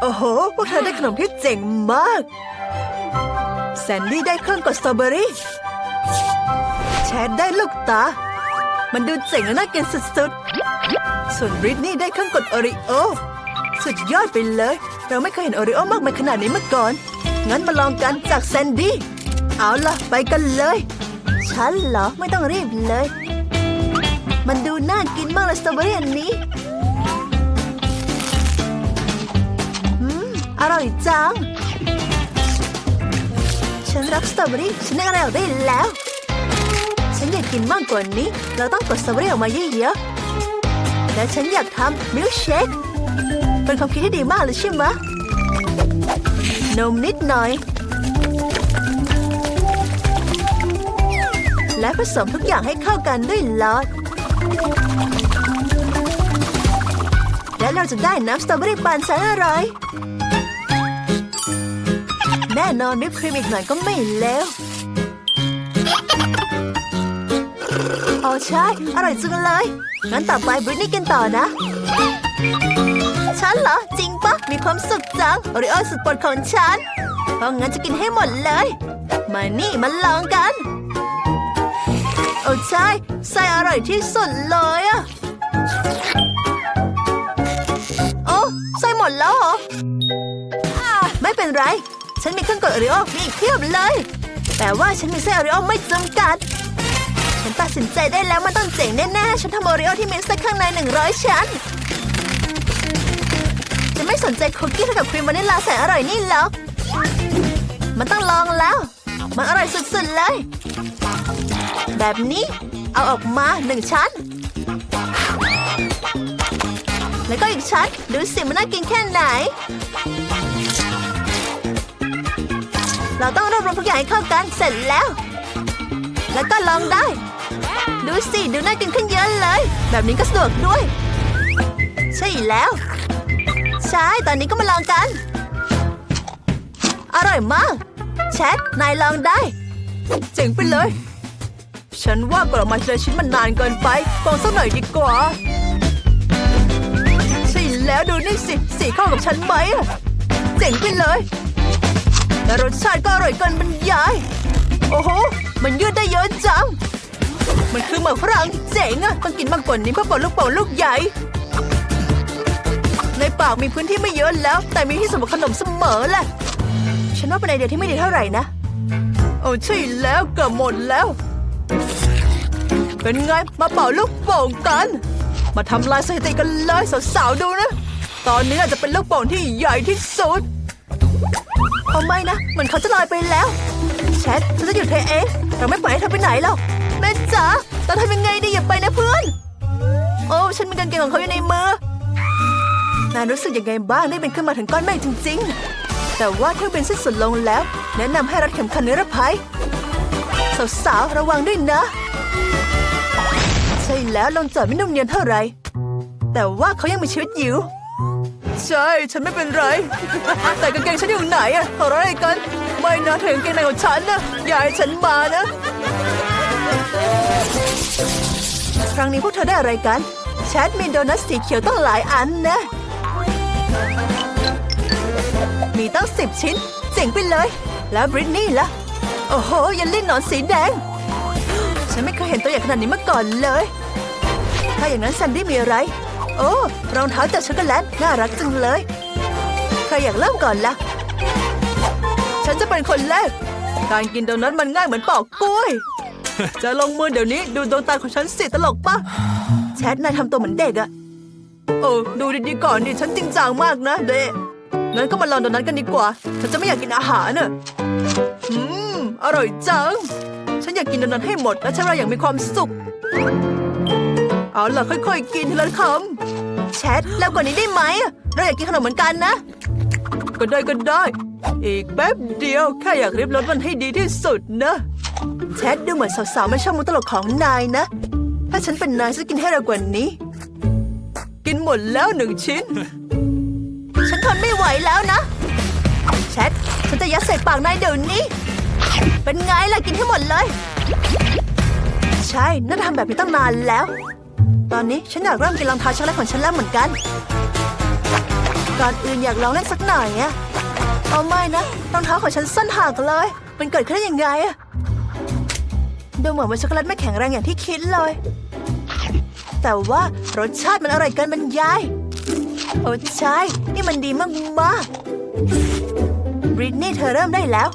โอ้โห พวกเธอได้ขนมที่เจ๋งมาก แซนดี้ได้เครื่องกดสตรอเบอรี่ แชทได้ลูกตา มันดูเจ๋งและน่ากินสุดๆ ส่วนบริตนี่ได้เครื่องกดโอริโอ สุดยอดไปเลย เราไม่เคยเห็นโอริโอมากมายขนาดนี้มาก่อน งั้นมาลองกันจากแซนดี้ เอาล่ะ ไปกันเลย ฉันเหรอ ไม่ต้องรีบเลย มันดูน่ากินมากเลยสตรอเบอรี่อันนี้ ร่อยจัง ฉันรักสตรอเบอรี่ฉันนึกอะไรออกได้แล้ว ฉันอยากกินมากกว่านี้ เราต้องกดสตรอเบอรี่ออกมาเยอะๆและฉันอยากทำมิลค์เชคเป็นความคิดที่ดีมากเลยใช่ไหมนมนิดหน่อย และผสมทุกอย่างให้เข้ากันด้วยลอดและเราจะได้น้ำสตรอเบอรี่ปานแสนอร่อย แน่นอนวิปครีมอีกหน่อยก็ไม่เลวโอ้ใช่ อร่อยจังเลย งั้นต่อไปบริตนี่กินต่อนะ ฉันเหรอ จริงปะมีความสุขจัง โอริโอสุดโปรดของฉัน เพราะงั้นจะกินให้หมดเลย มานี่มาลองกัน โอ้ใช่ไส้อร่อยที่สุดเลยอะโอ้ไส้หมดแล้วเหรอ ไม่เป็นไร ฉันมีเครื่องกดโอริโอมีอีเพียบเลย แต่ว่าฉันมีไส้โอริโอไม่จำกัด ฉันตัดสินใจได้แล้วมันต้องเจ๋งแน่ๆ ฉันทำโอริโอที่มีไส้ข้างในหนึ่งร้อยชั้น จะไม่สนใจคุกกี้กับครีมวานิลลาแสนอร่อยนี่หรอกมันต้องลองแล้ว มันอร่อยสุดๆเลย แบบนี้เอาออกมาหนึ่งชั้น แล้วก็อีกชั้น ดูสิมันน่ากินแค่ไหน เราต้องรวบรวมทุกอย่างให้เข้ากันเสร็จแล้ว แล้วก็ลองได้ ดูสิดูน่ากินขึ้นเยอะเลย แบบนี้ก็สะดวกด้วย ใช่แล้ว ใช่ตอนนี้ก็มาลองกัน อร่อยมากแชทนายลองได้ เจ๋งไปเลย ฉันว่ากดออกมาทีละชิ้นมันนานเกินไปกองสักหน่อยดีกว่าใช่แล้วดูนี่สิสีเข้ากับฉันไหมเจ๋งไปเลย และรสชาติก็อร่อยเกินบรรยาย โอ้โห มันยืดได้เยอะจัง มันคือหมากฝรั่งเจ๋งอะต้องกินมากกว่านี้เพื่อปลดลูกโป่งลูกใหญ่ ในปากมีพื้นที่ไม่เยอะแล้ว แต่มีที่สำหรับขนมเสมอแหละ ฉันว่าเป็นไอเดียที่ไม่ดีเท่าไหร่นะ โอ้ใช่แล้วเกือบหมดแล้ว เป็นไง มาเป่าลูกโป่งกัน มาทำลายสถิติกันเลยสาวๆดูนะ ตอนนี้อาจจะเป็นลูกโป่งที่ใหญ่ที่สุด เอาไม่นะ เหมือนเขาจะลอยไปแล้วแชทฉันจะหยุดเธอเอง เราไม่ปล่อยให้เธอไปไหนหรอกแม่จ๋าเราทำยังไงดีอย่าไปนะเพื่อน โอ้ฉันมีกางเกงของเขาอยู่ในมือนายรู้สึกยังไงบ้างได้เป็นขึ้นมาถึงก้อนเมฆจริง ๆ แต่ว่าเครื่องบินสิ้นสุดลงแล้ว แนะนำให้รัดเข็มขัดนิรภัยสาวๆระวังด้วยนะ ใช่แล้วลงจอดไม่นุ่มเนียนเท่าไหร่แต่ว่าเขายังมีชีวิตอยู่ ใช่ ฉันไม่เป็นไร แต่กางเกงฉันอยู่ไหนอะขอร้องอะไรกัน ไม่นะถึงกางเกงในของฉันนะอย่าให้ฉันมานะ ครั้งนี้พวกเธอได้อะไรกัน แชทมีโดนัทสีเขียวตั้งหลายอันนะ มีตั้งสิบชิ้น เจ๋งไปเลย แล้วบริตนี่ล่ะ โอ้โหยันลี่หนอนสีแดง ฉันไม่เคยเห็นตัวใหญ่ขนาดนี้มาก่อนเลย ถ้าอย่างนั้นแซนดี้มีอะไร โอ้รองเท้าจากช็อกโกแลตน่ารักจังเลย ใครอยากเริ่มก่อนล่ะ ฉันจะเป็นคนแรก การกินโดนัทมันง่ายเหมือนปอกกล้วย จะลงมือเดี๋ยวนี้ดูดวงตาของฉันสิตลกปะแชทนายทำตัวเหมือนเด็กอะโอ้ดูดีๆก่อนดิฉันจริงจังมากนะเด็งั้นก็มาลองโดนัทกันดีกว่า ฉันจะไม่อยากกินอาหารน่ะอืมอร่อยจัง ฉันอยากกินโดนัทให้หมดและใช้เวลาอย่างมีความสุข เอาล่ะค่อยๆกินทีละคำแชทแล้วกว่านี้ได้ไหม เราอยากกินขนมเหมือนกันนะ ก็ได้ก็ได้ อีกแป๊บเดียวแค่อยากริบรสมันให้ดีที่สุดนะ แชทดูเหมือนสาวๆไม่ชอบมุกตลกของนายนะ ถ้าฉันเป็นนายฉันจะกินให้เร็วกว่านี้ กินหมดแล้วหนึ่งชิ้น ฉันทนไม่ไหวแล้วนะ แชทฉันจะยัดใส่ปากนายเดี๋ยวนี้ เป็นไงล่ะกินให้หมดเลย ใช่น่าทำแบบนี้ตั้งนานแล้ว ตอนนี้ฉันอยากเริ่มกินรองเท้าช็อกโกแลตของฉันแล้วเหมือนกัน ก่อนอื่นอยากลองเล่นสักหน่อยอะเอาไม่นะรองเท้าของฉันสั้นหักเลย มันเกิดขึ้นได้ยังไงอะดูเหมือนว่าช็อกโกแลตไม่แข็งแรงอย่างที่คิดเลย แต่ว่ารสชาติมันอร่อยเกินบรรยาย โอ้ใช่ นี่มันดีมากๆบริตนี่เธอเริ่มได้แล้ว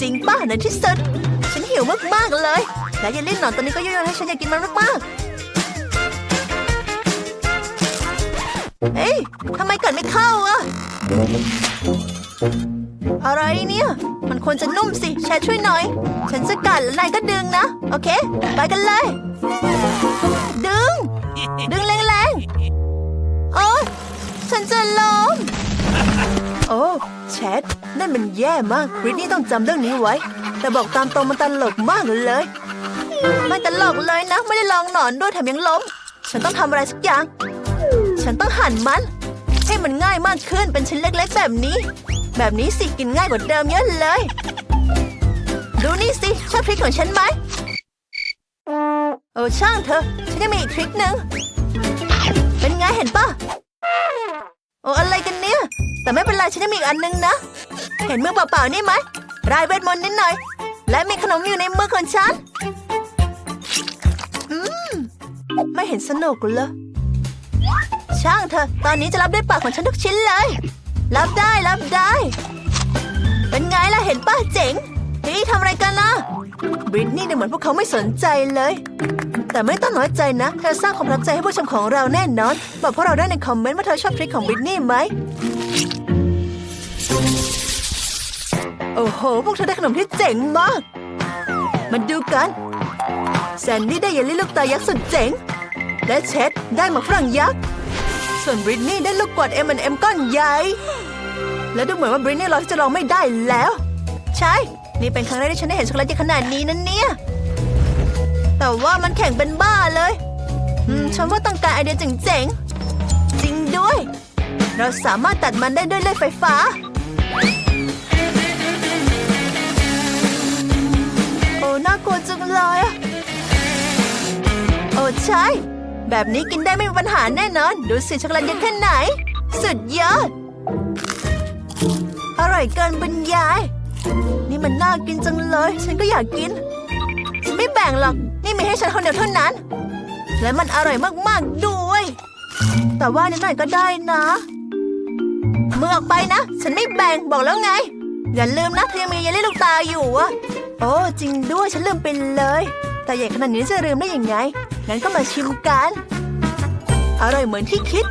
จริงป้าในที่สุด ฉันหิวมากๆเลย และเยลลี่หนอนตัวนี้ก็ยั่วยวนให้ฉันอยากกินมันมากๆ เอ้ยทำไมกัดไม่เข้าอะอะไรเนี่ย มันควรจะนุ่มสิ แชร์ช่วยหน่อย ฉันจะกัดแล้วนายก็ดึงนะ โอเค ไปกันเลย ดึง ดึงแรงๆ โอ้ฉันจะล้ม โอ้แชทนั่นมันแย่มากบริตนี่ต้องจำเรื่องนี้ไว้ แต่บอกตามตรงมันตลกมากเลยไม่ตลกเลยนะ ไม่ได้ลองหนอนด้วยแถมยังล้ม ฉันต้องทำอะไรสักอย่าง ฉันต้องหั่นมัน ให้มันง่ายมากขึ้นเป็นชิ้นเล็ก ๆ แบบนี้ แบบนี้สิกินง่ายกว่าเดิมเยอะเลย ดูนี่สิชอบทริคของฉันไหมโอ้ช่างเถอะฉันยังมีอีกทริคหนึ่งเป็นไงเห็นปะโอ้อะไรกันเนี่ย แต่ไม่เป็นไรฉันยังมีอีกอันนึงนะ เห็นมือเปล่าๆนี่ไหมรายเวทมนต์นิดหน่อย และมีขนมอยู่ในมือของฉัน อืม ไม่เห็นสนุกเลย ช่างเถอะ ตอนนี้จะรับด้วยปากของฉันทุกชิ้นเลย รับได้รับได้ เป็นไงล่ะเห็นป้าเจ๋งเฮ้ยทำอะไรกันนะบริตนี่เนี่ยเหมือนพวกเขาไม่สนใจเลย แต่ไม่ต้องน้อยใจนะ เธอสร้างความประทับใจให้ผู้ชมของเราแน่นอน บอกพวกเราได้ในคอมเมนต์ว่าเธอชอบทริคของบริตนี่ไหม โอ้โห พวกเธอได้ขนมที่เจ๋งมาก มาดูกัน แซนดี้ได้เยลลี่ลูกตายักษ์สุดเจ๋ง และเช็ดได้หมากฝรั่งยักษ์ ส่วนบริตนี่ได้ลูกกวาด M&M ก้อนใหญ่ และดูเหมือนว่าบริตนี่รอที่จะลองไม่ได้แล้ว ใช่ นี่เป็นครั้งแรกที่ฉันได้เห็นช็อกโกแลตใหญ่ขนาดนี้นั่นเนี่ย แต่ว่ามันแข็งเป็นบ้าเลยอืมฉันว่าต้องการไอเดียเจ๋งๆ จริงด้วย เราสามารถตัดมันได้ด้วยเลื่อยไฟฟ้า โอ้ น่ากลัวจังเลยอะโอ้ใช่ แบบนี้กินได้ไม่มีปัญหาแน่นอน ดูสิช็อกโกแลตเย็นแค่ไหน สุดยอด อร่อยเกินบรรยาย นี่มันน่ากินจังเลย ฉันก็อยากกิน ฉันไม่แบ่งหรอก นี่มีให้ฉันคนเดียวเท่านั้น และมันอร่อยมากๆด้วย แต่ว่านิดหน่อยก็ได้นะมือออกไปนะ ฉันไม่แบ่งบอกแล้วไง อย่าลืมนะเธอยังมีเยลลี่ลูกตาอยู่อะโอ้จริงด้วยฉันลืมไปเลย แต่ใหญ่ขนาดนี้จะลืมได้ยังไง งั้นก็มาชิมกัน อร่อยเหมือนที่คิด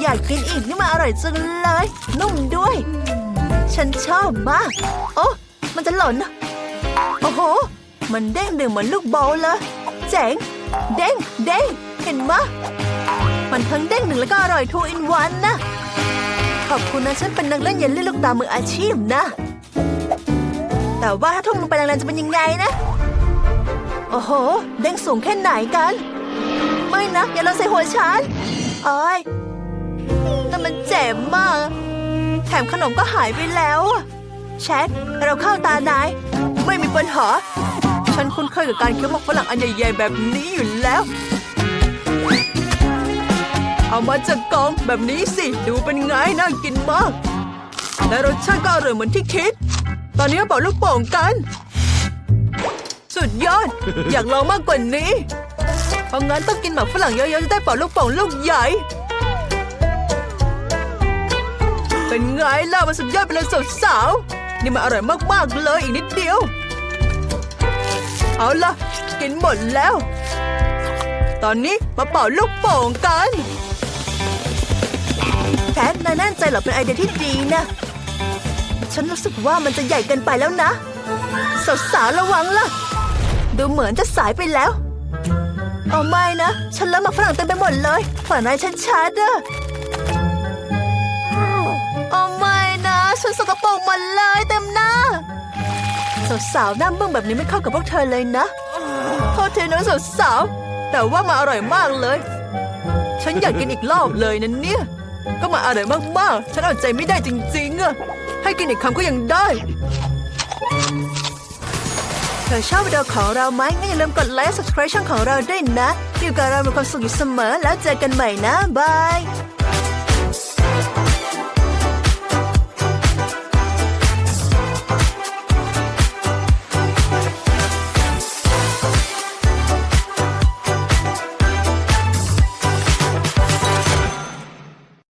อยากกินอีกนี่มาอร่อยจังเลย นุ่มด้วย ฉันชอบมาก โอ้มันจะหล่น โอ้โห มันเด้งดึงเหมือนลูกบอลเลยเจ๋ง เด้ง เด้ง เห็นมะ มันทั้งเด้งหนึ่งแล้วก็อร่อยทูอินวันนะ ขอบคุณนะฉันเป็นนักเล่นเยลลี่ลูกตามืออาชีพนะ แต่ว่าถ้าทุ่มลงไปแรงๆจะเป็นยังไงนะ โอ้โห เด้งสูงแค่ไหนกัน ไม่นะอย่าลงใส่หัวฉันอ้อยแต่มันเจ็บมาก แถมขนมก็หายไปแล้วแชทเราเข้าตานาย ไม่มีปัญหา ฉันคุ้นเคยกับการเคี้ยวหมกฝรั่งอันใหญ่ๆแบบนี้อยู่แล้ว เอามาจากกองแบบนี้สิ ดูเป็นไงน่ากินมาก และรสชาติก็อร่อยเหมือนที่คิด ตอนนี้มาเป่าลูกโป่งกัน สุดยอด อยากลองมากกว่านี้ เพราะงั้นต้องกินหมากฝรั่งเยอะๆจะได้เป่าลูกโป่งลูกใหญ่ เป็นไงล่ะมันสุดยอดไปเลยสาวๆนี่มันอร่อยมากๆเลยอีกนิดเดียว เอาล่ะ กินหมดแล้ว ตอนนี้มาเป่าลูกโป่งกันแพทนายแน่นใจเหรอเป็นไอเดียที่ดีนะ ฉันรู้สึกว่ามันจะใหญ่เกินไปแล้วนะ สาวๆระวังล่ะ ดูเหมือนจะสายไปแล้ว เอาไม่นะ ฉันเลอะหมากฝรั่งเต็มไปหมดเลยฝันร้ายฉันชัดอะเอาไม่นะ ฉันสกปรกหมดเลยเต็มหน้า สาวๆหน้าเบึ้งแบบนี้ไม่เข้ากับพวกเธอเลยนะโทษทีนะสาวๆแต่ว่ามาอร่อยมากเลย ฉันอยากกินอีกรอบเลยนะเนี่ย ก็มาอร่อยมากๆ ฉันอดใจไม่ได้จริงๆอะ ให้กินอีกคำก็ยังได้ เธอชอบวิดีโอของเราไหมงั้นอย่าลืมกดไลค์ subscribe ช่องของเราด้วยนะอยู่กับเรามีความสุขอยู่เสมอแล้วเจอกันใหม่นะ บาย